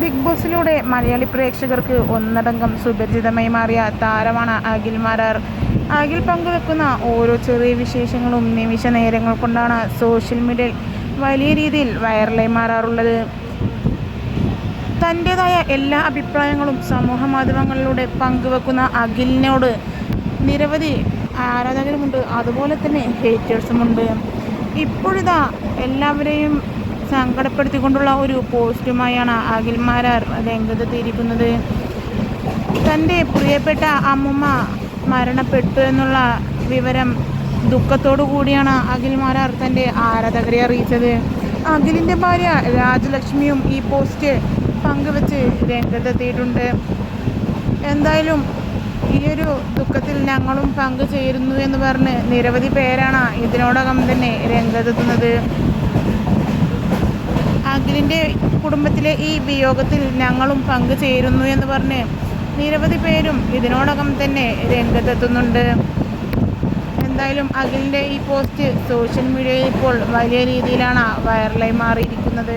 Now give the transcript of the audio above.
Big ബോസിലൂടെ Malayali പ്രേക്ഷകർക്ക് ഒന്നടങ്കം സുപരിചിതമായി മാറിയ താരമാണ് അഖിൽ മാരാർ. അഖിൽ പങ്കുവെക്കുന്ന ഓരോ ചെറിയ വിശേഷങ്ങളും നിമിഷ നേരങ്ങൾ കൊണ്ടാണ് സോഷ്യൽ മീഡിയയിൽ വലിയ രീതിയിൽ വൈറലായി മാറാറുള്ളത്. തന്റേതായ എല്ലാ അഭിപ്രായങ്ങളും സമൂഹ മാധ്യമങ്ങളിലൂടെ പങ്കുവെക്കുന്ന അഖിലിനോട് നിരവധി ആരാധകരുമുണ്ട്. അതുപോലെ തന്നെ ഹേറ്റേഴ്സുമുണ്ട് ഇപ്പോഴിതാ എല്ലാവരെയും സങ്കടപ്പെടുത്തിക്കൊണ്ടുള്ള ഒരു പോസ്റ്റുമായാണ് അഖിൽമാരാർ രംഗത്ത് രംഗത്തെത്തിയിരിക്കുന്നത് തന്റെ പ്രിയപ്പെട്ട അമ്മുമ്മ മരണപ്പെട്ടു എന്നുള്ള വിവരം ദുഃഖത്തോടു കൂടിയാണ് അഖിൽമാരാർ തന്റെ ആരാധകരെ അറിയിച്ചത്. അഖിലിന്റെ ഭാര്യ രാജലക്ഷ്മിയും ഈ പോസ്റ്റ് പങ്കുവെച്ച് രംഗത്തെത്തിയിട്ടുണ്ട്. എന്തായാലും ഈ ഒരു ദുഃഖത്തിൽ ഞങ്ങളും പങ്കു ചേരുന്നു എന്ന് പറഞ്ഞ് നിരവധി പേരാണ് ഇതിനോടകം തന്നെ രംഗത്തെത്തുന്നത്. അഖിലിന്റെ കുടുംബത്തിലെ ഈ വിയോഗത്തിൽ ഞങ്ങളും പങ്കുചേരുന്നു എന്ന് പറഞ്ഞ് നിരവധി പേരും ഇതിനോടകം തന്നെ രംഗത്തെത്തുന്നുണ്ട്. എന്തായാലും അഖിലിന്റെ ഈ പോസ്റ്റ് സോഷ്യൽ മീഡിയയിൽ ഇപ്പോൾ വലിയ രീതിയിലാണ് വൈറലായി മാറിയിരിക്കുന്നത്.